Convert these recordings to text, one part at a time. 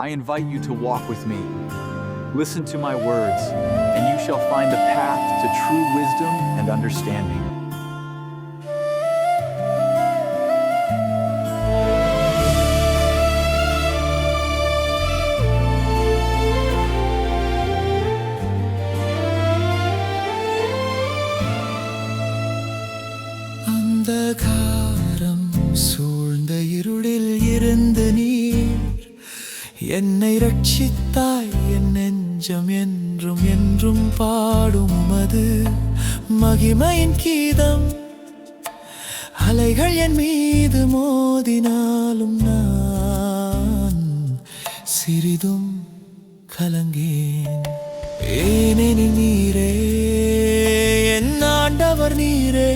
I invite you to walk with me. Listen to my words, and you shall find the path to true wisdom and understanding. அந்தகாரம் சூழ்ந்த இருளில் இருந்து நீர் என்னை ரட்சித்தாய் என் நெஞ்சம் என்றும் என்றும் பாடும் உமது மகிமையின் கீதம். அலைகள் என் மீது மோதினாலும் நான் சிறிதும் கலங்கேன். ஏனெனி நீரே என் ஆண்டவர் நீரே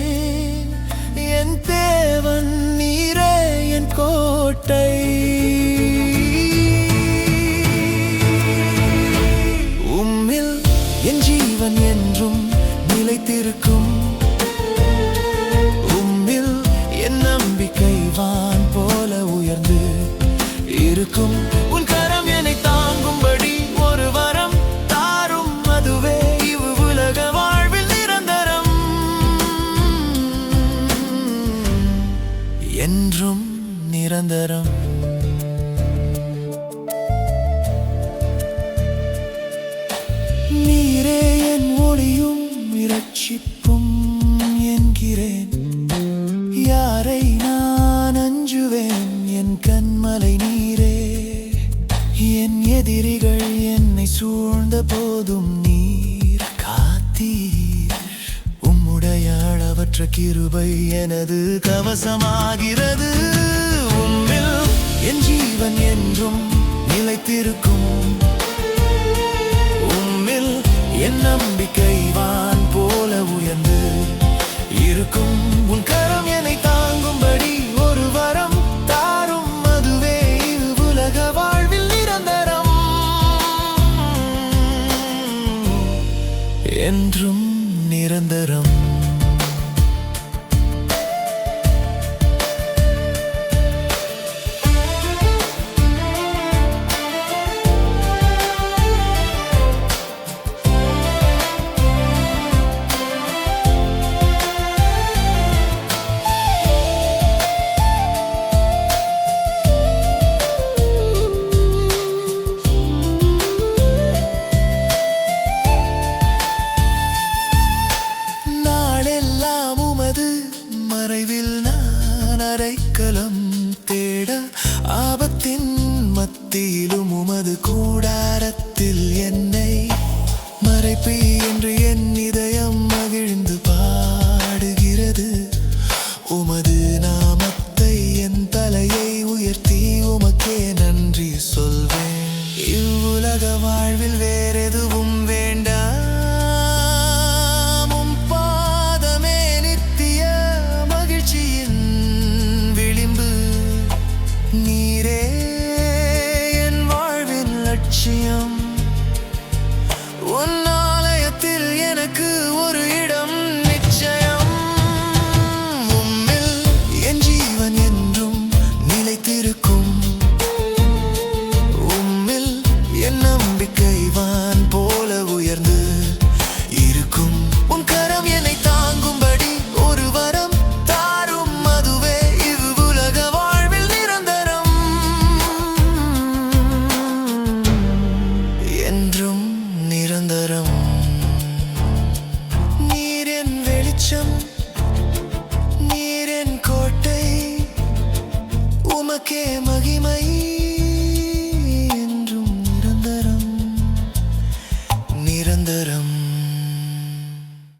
என் தேவன் நீரே என் கோட்டை இருக்கும். உன் கரம் என்னை தாங்கும்படி ஒரு வரம் தாரும் அதுவே இவ் உலக வாழ்வில் நிரந்தரம். என்றும் நிரந்தரம். நீரே என் ஒளியும் இரட்சிப்பும் என்கிறேன். யாரை நான் அஞ்சுவேன்? என் கண்மலை நீ எதிரிகள் என்னை சூழ்ந்த போதும் நீர் காத்தீர். உம்முடைய அளவற்ற கிருபை எனது கவசமாகிறது. உம்மில் என் ஜீவன் என்றும் நிலைத்திருக்கும். உம்மில் என் நம்பிக்கை போல உயர்ந்து இருக்கும். என்றும் நிரந்தரம். மறைவில் நான் அரைக்கலம் தேட ஆபத்தின் மத்தியிலும் உமது கூடாரத்தில் என்னை மறைப்பி என்று என் இதயம் மகிழ்ந்து பாடுகிறது. உமது நாமத்தை என் தலையை உயர்த்தி உமக்கே நன்றி சொல்வேன். இவ்வுலக வாழ்வில் வே cima e